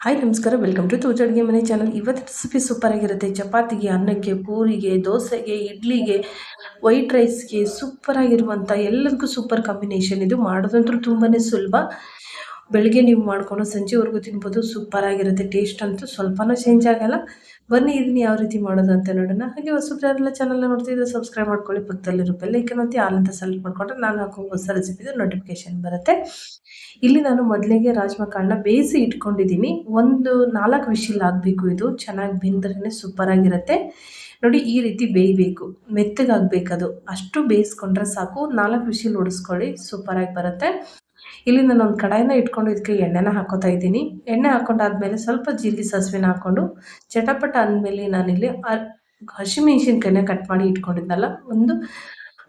Hi ನಮಸ್ಕಾರ. Welcome to ತೂಜ ಅಡುಗೆ ಮನೆ ಚಾನಲ್ ಇವತ್ತು ರೆಸಿಪಿ ಸೂಪರ್ ಆಗಿರುತ್ತೆ. ಚಪಾತಿಗೆ, ಅನ್ನಕ್ಕೆ, ಪೂರಿಗೆ, ದೋಸೆಗೆ, ಇಡ್ಲಿಗೆ ವೈಟ್ ರೈಸ್ಗೆ ಸೂಪರ್ ಆಗಿರುವಂಥ ಎಲ್ಲದಕ್ಕೂ ಸೂಪರ್ ಕಾಂಬಿನೇಷನ್ ಇದು ಮಾಡೋದಂತೂ ತುಂಬಾ ಸುಲಭ. ಬೆಳಿಗ್ಗೆ ನೀವು ಮಾಡಿಕೊಂಡು ಸಂಜೆವರೆಗೂ ತಿನ್ಬೋದು ಸೂಪರ್ ಆಗಿರುತ್ತೆ ಟೇಸ್ಟ್ ಅಂತೂ ಸ್ವಲ್ಪನೂ ಚೇಂಜ್ ಆಗಲ್ಲ. ಬನ್ನಿ ಇದನ್ನ ಯಾವ ರೀತಿ ಮಾಡೋದು ಅಂತ ನೋಡೋಣ. ಹಾಗೆ ಹೊಸಬ್ರೆಲ್ಲ ಚಾನಲ್ನ ನೋಡ್ತಿದ್ರೆ ಸಬ್ಸ್ಕ್ರೈಬ್ ಮಾಡ್ಕೊಳ್ಳಿ. ಪಕ್ಕದಲ್ಲಿರೋ ಬೆಲ್ಲೈಕನ್ ಅಂತ ಆಲ್ ಅಂತ ಸೆಲೆಕ್ಟ್ ಮಾಡಿಕೊಂಡ್ರೆ ನಾನು ಹಾಕೋ ಹೊಸ ರೆಸಿಪಿದು ನೋಟಿಫಿಕೇಶನ್ ಬರುತ್ತೆ. ಇಲ್ಲಿ ನಾನು ಮೊದಲಿಗೆ ರಾಜ್ಮಾ ಕಾಳನ್ನ ಬೇಯಿಸಿ ಇಟ್ಕೊಂಡಿದ್ದೀನಿ. ಒಂದು ನಾಲ್ಕು ವಿಶಿಲ್ ಆಗಬೇಕು ಇದು. ಚೆನ್ನಾಗಿ ಬೆಂದ್ರೇ ಸೂಪರ್ ಆಗಿರುತ್ತೆ. ನೋಡಿ, ಈ ರೀತಿ ಬೇಯಬೇಕು. ಮೆತ್ತಗಾಗಬೇಕದು. ಅಷ್ಟು ಬೇಯಿಸ್ಕೊಂಡ್ರೆ ಸಾಕು. ನಾಲ್ಕು ವಿಶಿಲ್ ಹೊಡಿಸ್ಕೊಳ್ಳಿ ಸೂಪರಾಗಿ ಬರುತ್ತೆ. ಇಲ್ಲಿ ನಾನು ಒಂದು ಕಡಾಯಿನ ಇಟ್ಕೊಂಡು ಇದಕ್ಕೆ ಎಣ್ಣೆನ ಹಾಕೋತಾ ಇದ್ದೀನಿ. ಎಣ್ಣೆ ಹಾಕೊಂಡಾದ್ಮೇಲೆ ಸ್ವಲ್ಪ ಜೀರಿಗೆ ಸಾಸಿವೆನ ಹಾಕ್ಕೊಂಡು ಚಟಪಟ ಅಂದಮೇಲೆ ನಾನಿಲ್ಲಿ ಹಸಿಮೆಣ್ಸಿನ್ಕಾಯಿನ ಕಟ್ ಮಾಡಿ ಇಟ್ಕೊಂಡಿದ್ನಲ್ಲ, ಒಂದು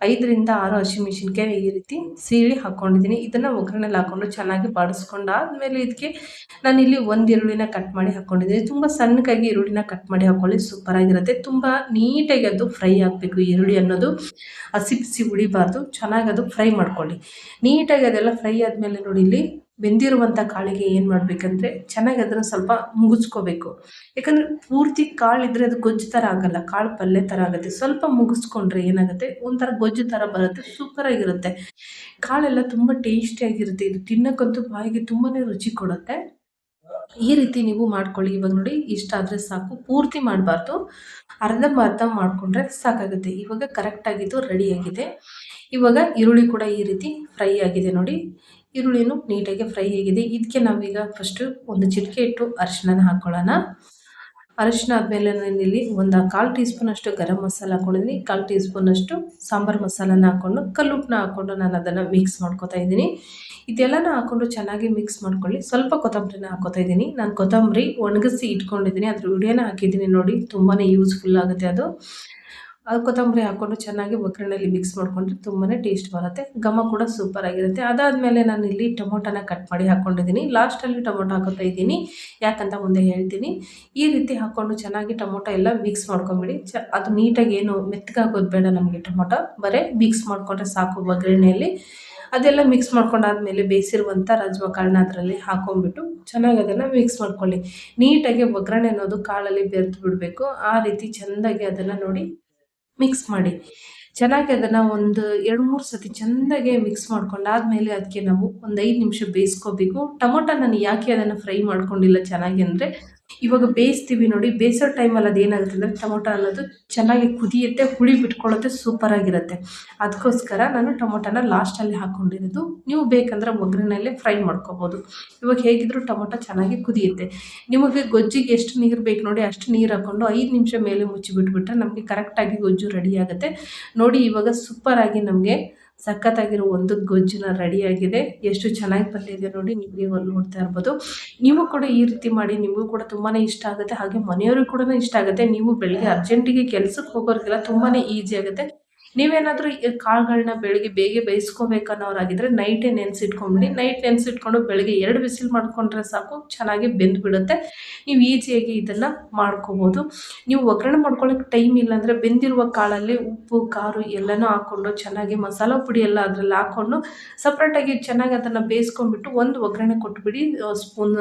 ಐದರಿಂದ ಆರು ಹಸಿಮೆಣ್ಸಿನ್ಕಾಯಿ ಈ ರೀತಿ ಸೀಳಿ ಹಾಕ್ಕೊಂಡಿದ್ದೀನಿ ಇದನ್ನು ಒಗ್ಗರಣೆಲಿ ಹಾಕ್ಕೊಂಡು ಚೆನ್ನಾಗಿ ಬಾಡಿಸ್ಕೊಂಡು ಆದಮೇಲೆ ಇದಕ್ಕೆ ನಾನಿಲ್ಲಿ ಒಂದು ಈರುಳ್ಳಿನ ಕಟ್ ಮಾಡಿ ಹಾಕ್ಕೊಂಡಿದ್ದೀನಿ ತುಂಬ ಸಣ್ಣಕ್ಕಾಗಿ ಈರುಳ್ಳಿನ ಕಟ್ ಮಾಡಿ ಹಾಕ್ಕೊಳ್ಳಿ ಸೂಪರಾಗಿರುತ್ತೆ ತುಂಬ ನೀಟಾಗಿ ಅದು ಫ್ರೈ ಆಗಬೇಕು, ಈರುಳ್ಳಿ ಅನ್ನೋದು. ಹಸಿ ಬಿಸಿ ಉಳಿಬಾರ್ದು ಚೆನ್ನಾಗಿ ಅದು ಫ್ರೈ ಮಾಡ್ಕೊಳ್ಳಿ. ನೀಟಾಗಿ ಅದೆಲ್ಲ ಫ್ರೈ ಆದಮೇಲೆ ನೋಡಿ ಇಲ್ಲಿ ಬೆಂದಿರುವಂಥ ಕಾಳಿಗೆ ಏನು ಮಾಡಬೇಕಂದ್ರೆ ಚೆನ್ನಾಗಿ ಅದನ್ನು ಸ್ವಲ್ಪ ಮುಗಿಸ್ಕೋಬೇಕು. ಯಾಕಂದರೆ ಪೂರ್ತಿ ಕಾಳು ಇದ್ದರೆ ಅದು ಗೊಜ್ಜು ಥರ ಆಗಲ್ಲ, ಕಾಳು ಪಲ್ಯ ಥರ ಆಗುತ್ತೆ. ಸ್ವಲ್ಪ ಮುಗಿಸ್ಕೊಂಡ್ರೆ ಏನಾಗುತ್ತೆ? ಒಂಥರ ಗೊಜ್ಜು ಥರ ಬರುತ್ತೆ ಸೂಪರಾಗಿರುತ್ತೆ ಕಾಳೆಲ್ಲ ತುಂಬ ಟೇಸ್ಟಿಯಾಗಿರುತ್ತೆ ಇದು ತಿನ್ನೋಕ್ಕಂತೂ ಬಾಯಿಗೆ ತುಂಬಾ ರುಚಿ ಕೊಡುತ್ತೆ. ಈ ರೀತಿ ನೀವು ಮಾಡ್ಕೊಳ್ಳಿ. ಇವಾಗ ನೋಡಿ, ಇಷ್ಟ ಆದರೆ ಸಾಕು. ಪೂರ್ತಿ ಮಾಡಬಾರ್ದು. ಅರ್ಧ ಮಾಡಿಕೊಂಡ್ರೆ ಸಾಕಾಗುತ್ತೆ. ಇವಾಗ ಕರೆಕ್ಟಾಗಿದ್ದು ರೆಡಿಯಾಗಿದೆ ಇವಾಗ ಈರುಳ್ಳಿ ಕೂಡ ಈ ರೀತಿ ಫ್ರೈ ಆಗಿದೆ ನೋಡಿ. ಈರುಳ್ಳಿನೂ ನೀಟಾಗಿ ಫ್ರೈ ಆಗಿದೆ. ಇದಕ್ಕೆ ನಾವೀಗ ಫಸ್ಟು ಒಂದು ಚಿಟಿಕೆ ಇಟ್ಟು ಅರಿಶಿನ ಹಾಕ್ಕೊಳ್ಳೋಣ ಅರಿಶಿನ ಆದಮೇಲೆ ನಾನಿಲ್ಲಿ ಒಂದು ಕಾಲು ಟೀ ಸ್ಪೂನಷ್ಟು ಗರಂ ಮಸಾಲ ಹಾಕೊಂಡಿದ್ದೀನಿ. ಕಾಲು ಟೀ ಸ್ಪೂನಷ್ಟು ಸಾಂಬಾರು ಮಸಾಲನ ಹಾಕ್ಕೊಂಡು ಕಲ್ಲುಪ್ಪನ್ನ ಹಾಕ್ಕೊಂಡು ನಾನು ಅದನ್ನು ಮಿಕ್ಸ್ ಮಾಡ್ಕೊತಾ ಇದ್ದೀನಿ. ಇದೆಲ್ಲನ ಹಾಕ್ಕೊಂಡು ಚೆನ್ನಾಗಿ ಮಿಕ್ಸ್ ಮಾಡ್ಕೊಳ್ಳಿ. ಸ್ವಲ್ಪ ಕೊತ್ತಂಬರಿನ ಹಾಕೋತಾ ಇದ್ದೀನಿ. ನಾನು ಕೊತ್ತಂಬರಿ ಒಣಗಿಸಿ ಇಟ್ಕೊಂಡಿದ್ದೀನಿ. ಅದ್ರ ವಿಡಿಯೋನ ಹಾಕಿದ್ದೀನಿ ನೋಡಿ. ತುಂಬಾ ಯೂಸ್ಫುಲ್ ಆಗುತ್ತೆ ಅದು. ಅದು ಕೊತ್ತಂಬರಿ ಹಾಕ್ಕೊಂಡು ಚೆನ್ನಾಗಿ ಒಗ್ಗರಣೆಯಲ್ಲಿ ಮಿಕ್ಸ್ ಮಾಡಿಕೊಂಡ್ರೆ ತುಂಬಾ ಟೇಸ್ಟ್ ಬರುತ್ತೆ. ಘಮ ಕೂಡ ಸೂಪರ್ ಆಗಿರುತ್ತೆ. ಅದಾದಮೇಲೆ ನಾನು ಇಲ್ಲಿ ಟೊಮೊಟೊನ ಕಟ್ ಮಾಡಿ ಹಾಕ್ಕೊಂಡಿದ್ದೀನಿ ಲಾಸ್ಟಲ್ಲಿ ಟೊಮೊಟೊ ಹಾಕೋತಾ ಇದ್ದೀನಿ. ಯಾಕಂತ ಮುಂದೆ ಹೇಳ್ತೀನಿ. ಈ ರೀತಿ ಹಾಕ್ಕೊಂಡು ಚೆನ್ನಾಗಿ ಟೊಮೊಟೊ ಎಲ್ಲ ಮಿಕ್ಸ್ ಮಾಡ್ಕೊಂಬಿಡಿ. ಚ, ಅದು ನೀಟಾಗಿ ಏನು ಮೆತ್ತಗಾಗೋದು ಬೇಡ ನಮಗೆ ಟೊಮೊಟೊ. ಬರೀ ಮಿಕ್ಸ್ ಮಾಡಿಕೊಂಡ್ರೆ ಸಾಕು ಒಗ್ಗರಣೆಯಲ್ಲಿ. ಅದೆಲ್ಲ ಮಿಕ್ಸ್ ಮಾಡ್ಕೊಂಡಾದ್ಮೇಲೆ ಬೇಯಿಸಿರುವಂಥ ರಾಜ್ಮಾ ಕಾಳನ್ನ ಅದರಲ್ಲಿ ಹಾಕೊಂಡ್ಬಿಟ್ಟು ಚೆನ್ನಾಗಿ ಅದನ್ನು ಮಿಕ್ಸ್ ಮಾಡ್ಕೊಳ್ಳಿ. ನೀಟಾಗಿ ಒಗ್ಗರಣೆ ಅನ್ನೋದು ಕಾಳಲ್ಲಿ ಬೆರೆತು ಬಿಡಬೇಕು. ಆ ರೀತಿ ಚೆಂದಾಗಿ ಅದನ್ನು ನೋಡಿ ಮಿಕ್ಸ್ ಮಾಡಿ. ಚೆನ್ನಾಗಿ ಅದನ್ನು ಒಂದು ಎರಡು ಮೂರು ಸತಿ ಚೆಂದಾಗೆ ಮಿಕ್ಸ್ ಮಾಡ್ಕೊಂಡಾದ್ಮೇಲೆ ಅದಕ್ಕೆ ನಾವು ಒಂದು ಐದು ನಿಮಿಷ ಬೇಯಿಸ್ಕೋಬೇಕು. ಟೊಮೊಟೊ ನಾನು ಯಾಕೆ ಅದನ್ನು ಫ್ರೈ ಮಾಡ್ಕೊಂಡಿಲ್ಲ ಚೆನ್ನಾಗಿ ಅಂದರೆ ಇವಾಗ ಬೇಯಿಸ್ತೀವಿ ನೋಡಿ, ಬೇಯಿಸೋ ಟೈಮಲ್ಲಿ ಅದು ಏನಾಗುತ್ತೆ ಅಂದರೆ ಟೊಮೊಟೊ ಅನ್ನೋದು ಚೆನ್ನಾಗಿ ಕುದಿಯುತ್ತೆ, ಹುಳಿ ಬಿಟ್ಕೊಳ್ಳುತ್ತೆ ಸೂಪರಾಗಿರುತ್ತೆ ಅದಕ್ಕೋಸ್ಕರ ನಾನು ಟೊಮೊಟೊನ ಲಾಸ್ಟಲ್ಲಿ ಹಾಕ್ಕೊಂಡಿರೋದು ನೀವು ಬೇಕಂದ್ರೆ ಒಗ್ಗರಣೆಯಲ್ಲೇ ಫ್ರೈ ಮಾಡ್ಕೋಬೋದು. ಇವಾಗ ಹೇಗಿದ್ದರೂ ಟೊಮೊಟೊ ಚೆನ್ನಾಗಿ ಕುದಿಯುತ್ತೆ. ನಿಮಗೆ ಗೊಜ್ಜಿಗೆ ಎಷ್ಟು ನೀರು ಬೇಕು ನೋಡಿ, ಅಷ್ಟು ನೀರು ಹಾಕ್ಕೊಂಡು ಐದು ನಿಮಿಷ ಮೇಲೆ ಮುಚ್ಚಿಬಿಟ್ಬಿಟ್ರೆ ನಮಗೆ ಕರೆಕ್ಟಾಗಿ ಗೊಜ್ಜು ರೆಡಿ ಆಗುತ್ತೆ. ನೋಡಿ, ಇವಾಗ ಸೂಪರಾಗಿ ನಮಗೆ ಸಖತ್ತಾಗಿರೋ ಒಂದು ಗೊಜ್ಜುನ ರೆಡಿಯಾಗಿದೆ. ಎಷ್ಟು ಚೆನ್ನಾಗಿ ಬಂದಿದೆ ನೋಡಿ ನಿಮಗೆ ನೋಡ್ತಾ ಇರ್ಬೋದು. ನೀವು ಕೂಡ ಈ ರೀತಿ ಮಾಡಿ, ನಿಮಗೂ ಕೂಡ ತುಂಬಾ ಇಷ್ಟ ಆಗುತ್ತೆ. ಹಾಗೆ ಮನೆಯವ್ರಿಗೂ ಕೂಡ ಇಷ್ಟ ಆಗುತ್ತೆ. ನೀವು ಬೆಳಗ್ಗೆ ಅರ್ಜೆಂಟಿಗೆ ಕೆಲಸಕ್ಕೆ ಹೋಗೋರಿಗೆಲ್ಲ ತುಂಬಾ ಈಸಿ ಆಗುತ್ತೆ. ನೀವೇನಾದರೂ ಕಾಳುಗಳನ್ನ ಬೆಳಗ್ಗೆ ಬೇಗ ಬೇಯಿಸ್ಕೋಬೇಕನ್ನೋರಾಗಿದ್ದರೆ ನೈಟೇ ನೆನೆಸಿಟ್ಕೊಂಬಿಡಿ. ನೈಟ್ ನೆನೆಸಿಟ್ಕೊಂಡು ಬೆಳಗ್ಗೆ ಎರಡು ಬಿಸಿಲು ಮಾಡ್ಕೊಂಡ್ರೆ ಸಾಕು, ಚೆನ್ನಾಗಿ ಬೆಂದುಬಿಡುತ್ತೆ. ನೀವು ಈಸಿಯಾಗಿ ಇದೆಲ್ಲ ಮಾಡ್ಕೋಬೋದು. ನೀವು ಒಗ್ಗರಣೆ ಮಾಡ್ಕೊಳ್ಳೋಕೆ ಟೈಮ್ ಇಲ್ಲಾಂದರೆ ಬೆಂದಿರುವ ಕಾಳಲ್ಲಿ ಉಪ್ಪು, ಖಾರು ಎಲ್ಲನೂ ಹಾಕ್ಕೊಂಡು ಚೆನ್ನಾಗಿ ಮಸಾಲ ಪುಡಿ ಎಲ್ಲ ಅದರಲ್ಲಿ ಹಾಕ್ಕೊಂಡು ಸಪ್ರೇಟಾಗಿ ಚೆನ್ನಾಗಿ ಅದನ್ನು ಬೇಯಿಸ್ಕೊಂಡ್ಬಿಟ್ಟು ಒಂದು ಒಗ್ಗರಣೆ ಕೊಟ್ಬಿಡಿ. ಸ್ಪೂನ್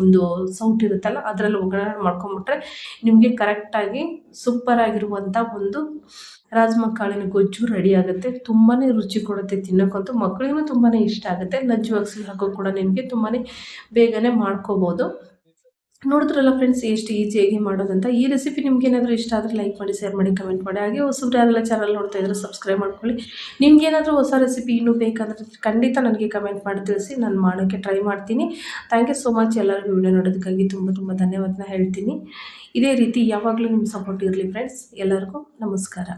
ಒಂದು ಸೌಟ್ ಇರುತ್ತಲ್ಲ ಅದರಲ್ಲಿ ಒಗ್ಗರಣೆ ಮಾಡ್ಕೊಂಬಿಟ್ರೆ ನಿಮಗೆ ಕರೆಕ್ಟಾಗಿ ಸೂಪರಾಗಿರುವಂಥ ಒಂದು ರಾಜ್ಮಾ ಕಾಳಿನ ಗೊಜ್ಜು ರೆಡಿ ಆಗುತ್ತೆ. ತುಂಬಾ ರುಚಿ ಕೊಡುತ್ತೆ ತಿನ್ನೋಕ್ಕಂತೂ ಮಕ್ಕಳಿಗೂ ತುಂಬಾ ಇಷ್ಟ ಆಗುತ್ತೆ. ಲಜ್ಜು ಅಗಸಿ ಹಾಕೋ ಕೂಡ ನಿಮಗೆ ತುಂಬಾ ಬೇಗನೆ ಮಾಡ್ಕೋಬೋದು. ನೋಡಿದ್ರಲ್ಲ ಫ್ರೆಂಡ್ಸ್ ಎಷ್ಟು ಈಸಿಯಾಗಿ ಮಾಡೋದಂತ. ಈ ರೆಸಿಪಿ ನಿಮ್ಗೆ ಏನಾದರೂ ಇಷ್ಟ ಆದರೆ ಲೈಕ್ ಮಾಡಿ ಶೇರ್ ಮಾಡಿ ಕಮೆಂಟ್ ಮಾಡಿ. ಹಾಗೆ ಹೊಸಬ್ರು ಯಾರೆಲ್ಲ ಚಾನಲ್ ನೋಡ್ತಾ ಇದ್ರೆ ಸಬ್ಸ್ಕ್ರೈಬ್ ಮಾಡ್ಕೊಳ್ಳಿ. ನಿಮ್ಗೆ ಏನಾದರೂ ಹೊಸ ರೆಸಿಪಿ ಇನ್ನೂ ಬೇಕಂದ್ರೆ ಖಂಡಿತ ನನಗೆ ಕಮೆಂಟ್ ಮಾಡಿ ತಿಳಿಸಿ. ನಾನು ಮಾಡೋಕ್ಕೆ ಟ್ರೈ ಮಾಡ್ತೀನಿ. ಥ್ಯಾಂಕ್ ಯು ಸೋ ಮಚ್ ಎಲ್ಲರಿಗೂ ವಿಡಿಯೋ ನೋಡೋದಕ್ಕಾಗಿ ತುಂಬ ತುಂಬ ಧನ್ಯವಾದನ ಹೇಳ್ತೀನಿ. ಇದೇ ರೀತಿ ಯಾವಾಗಲೂ ನಿಮ್ಮ ಸಪೋರ್ಟ್ ಇರಲಿ ಫ್ರೆಂಡ್ಸ್ ಎಲ್ಲರಿಗೂ ನಮಸ್ಕಾರ.